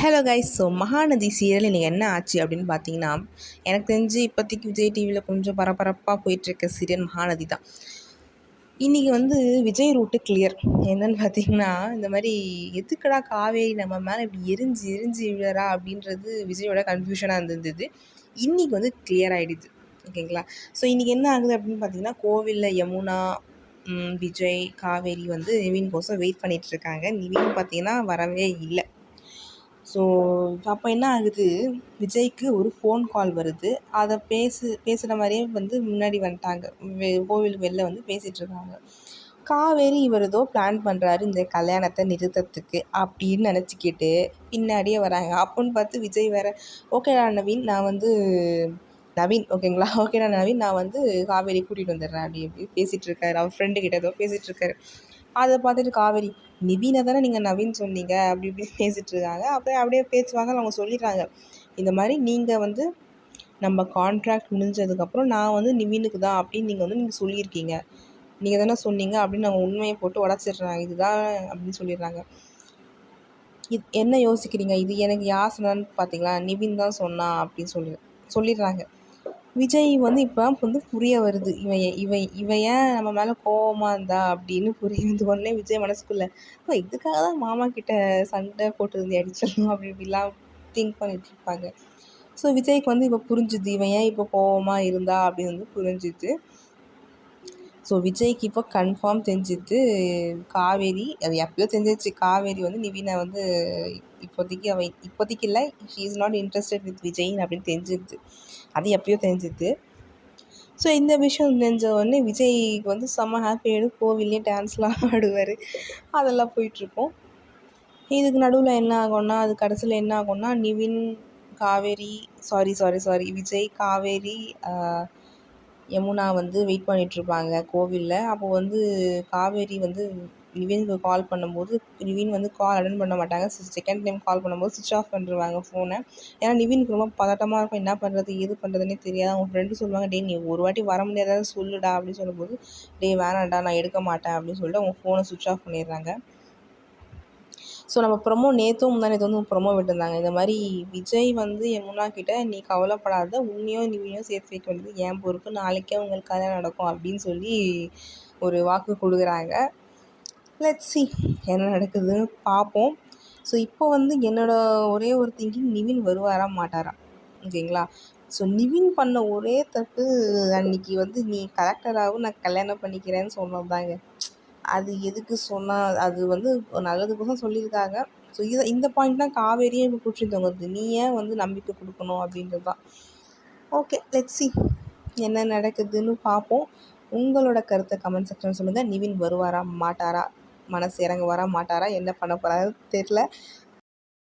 Hello guys so Mahanadi serial இன்றைக்கி என்ன ஆச்சு அப்படின்னு பார்த்தீங்கன்னா எனக்கு தெரிஞ்சு இப்போதைக்கு விஜய் டிவியில் கொஞ்சம் பரபரப்பாக போயிட்டுருக்க சீரியல் மகாநதி தான். இன்றைக்கி வந்து விஜய் ரூட்டு கிளியர் என்னன்னு பார்த்தீங்கன்னா இந்த மாதிரி எதுக்குடா காவேரி நம்ம மேலே இப்படி எரிஞ்சு எரிஞ்சு விழறா அப்படின்றது விஜயோட கன்ஃபியூஷனாக இருந்தது. இன்றைக்கி வந்து கிளியர் ஆகிடுது ஓகேங்களா ஸோ இன்றைக்கி என்ன ஆகுது அப்படின்னு பார்த்தீங்கன்னா கோவிலில் யமுனா விஜய் காவேரி வந்து நிவின் கோசம் வெயிட் பண்ணிகிட்ருக்காங்க நிவின் பார்த்தீங்கன்னா வரவே இல்லை. ஸோ அப்போ என்ன ஆகுது? விஜய்க்கு ஒரு ஃபோன் கால் வருது. அதை பேசு பேசுகிற மாதிரியே வந்து முன்னாடி வந்துட்டாங்க. வெ கோவிலுக்கு வெளில வந்து பேசிகிட்டு இருக்காங்க. காவேரி இவர் ஏதோ பிளான் பண்ணுறாரு இந்த கல்யாணத்தை நிறுத்தத்துக்கு அப்படின்னு நினச்சிக்கிட்டு பின்னாடியே வராங்க. அப்போன்னு பார்த்து விஜய் வேற ஓகேடா நவீன் நான் வந்து நவீன் ஓகேங்களா ஓகேடா நவீன் நான் வந்து காவேரி கூட்டிகிட்டு வந்துடுறேன். அப்படி இப்படி பேசிகிட்டு இருக்காரு. அவர் ஃப்ரெண்டு கிட்ட ஏதோ பேசிகிட்டு இருக்காரு. அதை பார்த்துட்டு காவேரி நிவீனை தானே நீங்கள் நவீன் சொன்னீங்க அப்படி இப்படி பேசிகிட்டு இருக்காங்க. அப்படியே அப்படியே பேச்சுவாங்க அவங்க சொல்லிடுறாங்க. இந்த மாதிரி நீங்கள் வந்து நம்ம கான்ட்ராக்ட் முடிஞ்சதுக்கப்புறம் நான் வந்து நிவீனுக்கு தான் அப்படின்னு நீங்கள் வந்து நீங்கள் சொல்லியிருக்கீங்க. நீங்கள் தானே சொன்னீங்க அப்படின்னு அவங்க உண்மையை போட்டு உடச்சிடுறாங்க. இதுதான் அப்படின்னு சொல்லிடுறாங்க. இது என்ன யோசிக்கிறீங்க? இது எனக்கு யார் சொன்னான்னு பார்த்தீங்களா நிவின் தான் சொன்னா அப்படின்னு சொல்லி சொல்லிடுறாங்க. விஜய் வந்து இப்போ வந்து புரிய வருது. இவன் ஏ- இவன் இவன் ஏன் நம்ம மேலே கோவமாக இருந்தா அப்படின்னு புரியுது உடனே விஜய் மனசுக்குள்ளே "ஓ, இதுக்காக தான் மாமா கிட்ட சண்டை போட்டு இருந்து அடிச்சிடணும் அப்படி இப்படிலாம் திங்க் பண்ணிட்டு இருப்பாங்க. ஸோ விஜய்க்கு வந்து இப்போ புரிஞ்சுது இவன் ஏன் இப்போ கோவமாக இருந்தா? அப்படின்னு வந்து புரிஞ்சுது. ஸோ விஜய்க்கு இப்போ கன்ஃபார்ம் தெரிஞ்சுது காவேரி அது எப்பயோ தெரிஞ்சிச்சு காவேரி வந்து நிவினை வந்து இப்போதைக்கு அவன் இப்போதைக்கு இல்லை she is not interested with Vijay அப்படின்னு தெரிஞ்சிது. அது எப்பயோ தெரிஞ்சுது. ஸோ இந்த விஷயம் தெரிஞ்ச உடனே விஜய்க்கு வந்து செம்ம ஹாப்பி ஆகிடும் கோவில்லே டான்ஸ்லாம் ஆடுவார். அதெல்லாம் போயிட்டுருக்கும். இதுக்கு நடுவில் என்ன ஆகும்னா அது கடைசியில் என்ன ஆகும்னா Nivin Kaveri sorry sorry sorry Vijay Kaveri Yamuna வந்து வெயிட் பண்ணிகிட்ருப்பாங்க கோவிலில். அப்போ வந்து காவேரி வந்து நிவினுக்கு கால் பண்ணும்போது நிவின் வந்து கால் அட்டன் பண்ண மாட்டாங்க. செகண்ட் டைம் கால் பண்ணும்போது சுவிச் ஆஃப் பண்ணிடுவாங்க ஃபோனை ஏன்னா நிவினுக்கு ரொம்ப பதட்டமாக இருக்கும். என்ன பண்ணுறது எது பண்ணுறதுனே தெரியாது. அவங்க ஃப்ரெண்டு சொல்லுவாங்க டேய் நீ ஒரு வாட்டி வர முடியாத? சொல்லுடா அப்படின்னு சொல்லும்போது டேய் வேணாம்டா நான் எடுக்க மாட்டேன் அப்படின்னு சொல்லிட்டு அவங்க ஃபோனை சுவிச் ஆஃப் பண்ணிடுறாங்க. ஸோ நம்ம ப்ரொமோ நேற்றும் முந்தா நேற்று வந்து ப்ரொமோ விட்டுருந்தாங்க. இந்த மாதிரி விஜய் வந்து யமுனா கிட்ட நீ கவலைப்படாத. உன்னையும் நீயும் சேர்த்து வைக்க வேண்டியது என் பொறுப்பு. நாளைக்கே உங்களுக்கு கல்யாணம் நடக்கும் அப்படின்னு சொல்லி ஒரு வாக்கு கொடுக்குறாங்க. லெட்ஸ் என்ன நடக்குதுன்னு பார்ப்போம் ஸோ இப்போ வந்து என்னோட ஒரே ஒரு திங்கிங் நிவின் வருவாரா மாட்டாரா? ஓகேங்களா? ஸோ நிவின் பண்ண ஒரே தப்பு அன்னைக்கு வந்து நீ கலெக்டராகவும் நான் கல்யாணம் பண்ணிக்கிறேன்னு சொன்னதாங்க அது எதுக்கு சொன்னால் அது வந்து நல்லதுக்கோசம் சொல்லியிருக்காங்க. ஸோ இதை இந்த பாயிண்ட் தான் காவேரியே இப்போ பிடிச்சி தொங்குது நீ ஏன் வந்து நம்பிக்கை கொடுக்கணும் அப்படின்றது தான் ஓகே லெட்ஸ் என்ன நடக்குதுன்னு பார்ப்போம் உங்களோட கருத்தை கமெண்ட் செக்ஷன் சொல்லுங்கள் நிவின் வருவாரா மாட்டாரா? மனசு இறங்குவாரா மாட்டாரா? என்ன பண்ண போகிறாரு தெரில